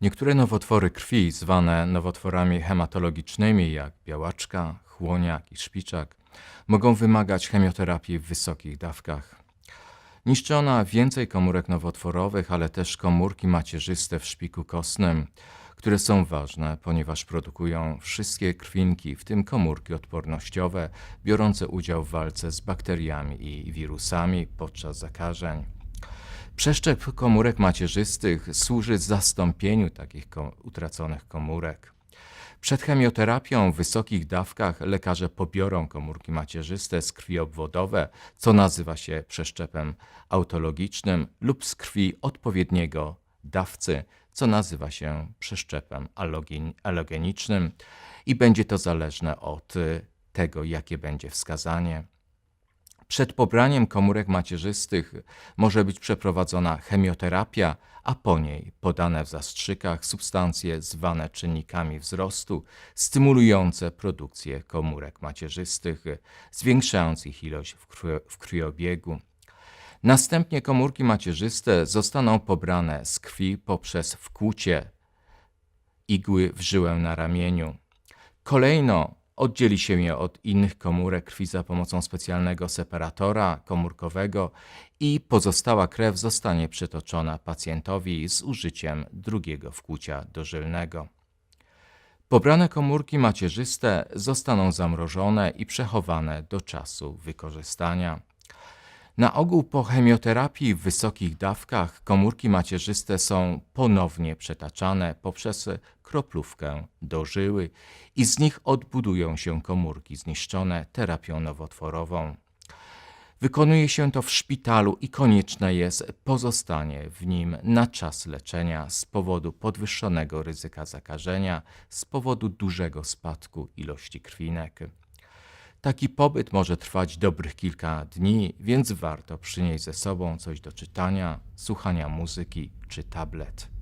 Niektóre nowotwory krwi, zwane nowotworami hematologicznymi, jak białaczka, chłoniak i szpiczak, mogą wymagać chemioterapii w wysokich dawkach. Niszczy ona więcej komórek nowotworowych, ale też komórki macierzyste w szpiku kostnym, które są ważne, ponieważ produkują wszystkie krwinki, w tym komórki odpornościowe, biorące udział w walce z bakteriami i wirusami podczas zakażeń. Przeszczep komórek macierzystych służy zastąpieniu takich ko- utraconych komórek. Przed chemioterapią w wysokich dawkach lekarze pobiorą komórki macierzyste z krwi obwodowe, co nazywa się przeszczepem autologicznym, lub z krwi odpowiedniego dawcy, co nazywa się przeszczepem allogenicznym i będzie to zależne od y, tego, jakie będzie wskazanie. Przed pobraniem komórek macierzystych może być przeprowadzona chemioterapia, a po niej podane w zastrzykach substancje zwane czynnikami wzrostu, stymulujące produkcję komórek macierzystych, zwiększając ich ilość w, krwi- w krwiobiegu. Następnie komórki macierzyste zostaną pobrane z krwi poprzez wkłucie igły w żyłę na ramieniu. Kolejno oddzieli się je od innych komórek krwi za pomocą specjalnego separatora komórkowego i pozostała krew zostanie przetoczona pacjentowi z użyciem drugiego wkłucia dożylnego. Pobrane komórki macierzyste zostaną zamrożone i przechowane do czasu wykorzystania. Na ogół po chemioterapii w wysokich dawkach komórki macierzyste są ponownie przetaczane poprzez kroplówkę do żyły i z nich odbudują się komórki zniszczone terapią nowotworową. Wykonuje się to w szpitalu i konieczne jest pozostanie w nim na czas leczenia z powodu podwyższonego ryzyka zakażenia, z powodu dużego spadku ilości krwinek. Taki pobyt może trwać dobrych kilka dni, więc warto przynieść ze sobą coś do czytania, słuchania muzyki czy tablet.